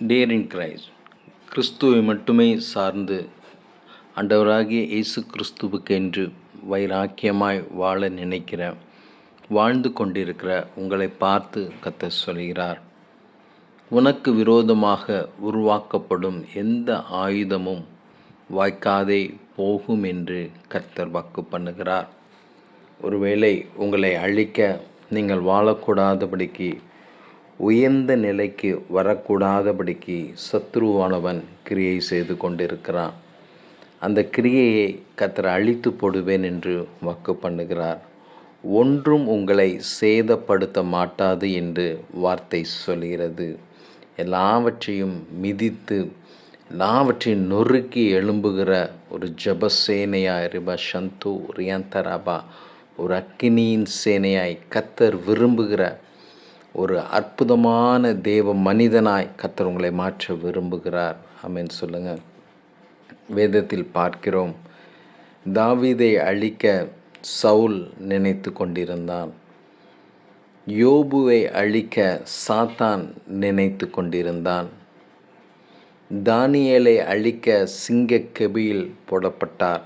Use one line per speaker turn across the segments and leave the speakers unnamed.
Dear in Christ கிறிஸ்துவை மட்டுமே சார்ந்து அண்டவராகிய இயேசு கிறிஸ்துவுக்கு என்று வைராக்கியமாய் வாழ நினைக்கிற வாழ்ந்து கொண்டிருக்கிற உங்களை பார்த்து கத்த சொல்கிறார். உனக்கு விரோதமாக உருவாக்கப்படும் எந்த ஆயுதமும் வாய்க்காதே போகும் என்று கர்த்தர் வாக்கு பண்ணுகிறார். ஒருவேளை உங்களை அழிக்க நீங்கள் வாழக்கூடாதபடிக்கு உயர்ந்த நிலைக்கு வரக்கூடாதபடிக்கு சத்ருவானவன் கிரியை செய்து கொண்டிருக்கிறான். அந்த கிரியையை கத்தர் அழித்து போடுவேன் என்று வாக்கு பண்ணுகிறார். ஒன்றும் உங்களை சேதப்படுத்த மாட்டாது என்று வார்த்தை சொல்கிறது. எல்லாவற்றையும் மிதித்து எல்லாவற்றையும் நொறுக்கி எழும்புகிற ஒரு ஜபசேனையாய் ரிபா சந்து ரியந்தராபா ஒரு அக்கினியின் சேனையாய் கத்தர் விரும்புகிற ஒரு அற்புதமான தேவ மனிதனாய் கத்தர் உங்களை மாற்ற விரும்புகிறார். அப்படின்னு சொல்லுங்கள் வேதத்தில் பார்க்கிறோம். தாவீதை அழிக்க சவுல் நினைத்து கொண்டிருந்தான். யோபுவை அழிக்க சாத்தான் நினைத்து கொண்டிருந்தான். தானியலை அழிக்க சிங்க கெபியில் போடப்பட்டார்.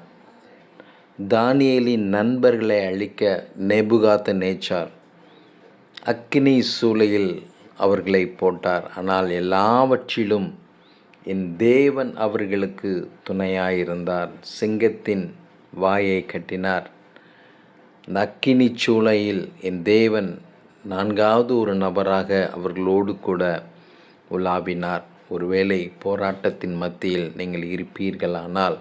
தானியலின் நண்பர்களை அழிக்க நெபுகாத்த நேச்சார் அக்கினி சூளையில் அவர்களை போட்டார். ஆனால் எல்லாவற்றிலும் என் தேவன் அவர்களுக்கு துணையாயிருந்தார். சிங்கத்தின் வாயை கட்டினார். அந்த அக்கினி சூளையில் என் தேவன் நான்காவது ஒரு நபராக அவர்களோடு கூட உலாவினார். ஒருவேளை போராட்டத்தின் மத்தியில் நீங்கள் இருப்பீர்களானால்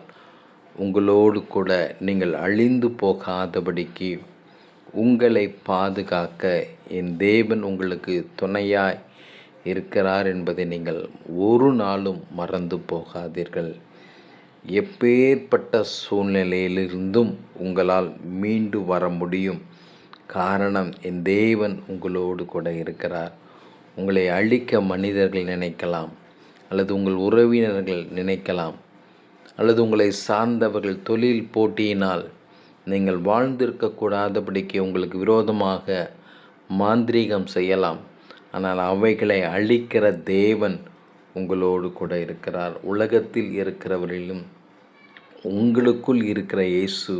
உங்களோடு கூட நீங்கள் அழிந்து போகாதபடிக்கு உங்களை பாதுகாக்க என் தேவன் உங்களுக்கு துணையாய் இருக்கிறார் என்பதை நீங்கள் ஒரு நாளும் மறந்து போகாதீர்கள். எப்பேற்பட்ட சூழ்நிலையிலிருந்தும் உங்களால் மீண்டு வர முடியும். காரணம் என் தேவன் உங்களோடு கூட இருக்கிறார். உங்களை அழிக்க மனிதர்கள் நினைக்கலாம் அல்லது உங்கள் உறவினர்கள் நினைக்கலாம் அல்லது உங்களை சார்ந்தவர்கள் தொழில் போட்டியினால் நீங்கள் வாழ்ந்திருக்கக்கூடாதபடிக்கு உங்களுக்கு விரோதமாக மாந்திரீகம் செய்யலாம். ஆனால் அவைகளை அழிக்கிற தேவன் உங்களோடு கூட இருக்கிறார். உலகத்தில் இருக்கிறவரிலும் உங்களுக்குள் இருக்கிற இயேசு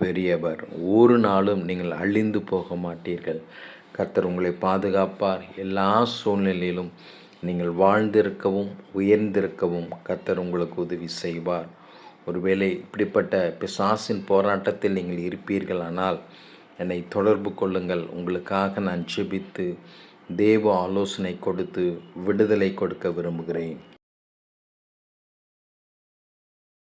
பெரியவர். ஒரு நாளும் நீங்கள் அழிந்து போக மாட்டீர்கள். கர்த்தர் உங்களை பாதுகாப்பார். எல்லா சூழ்நிலையிலும் நீங்கள் வாழ்ந்திருக்கவும் உயர்ந்திருக்கவும் கர்த்தர் உங்களுக்கு உதவி செய்வார். ஒருவேளை இப்படிப்பட்ட பிசாசின் போராட்டத்தில் நீங்கள் இருப்பீர்களானால் என்னை தொடர்பு கொள்ளுங்கள். உங்களுக்காக நான் ஜெபித்து தேவ ஆலோசனை கொடுத்து விடுதலை கொடுக்க விரும்புகிறேன்.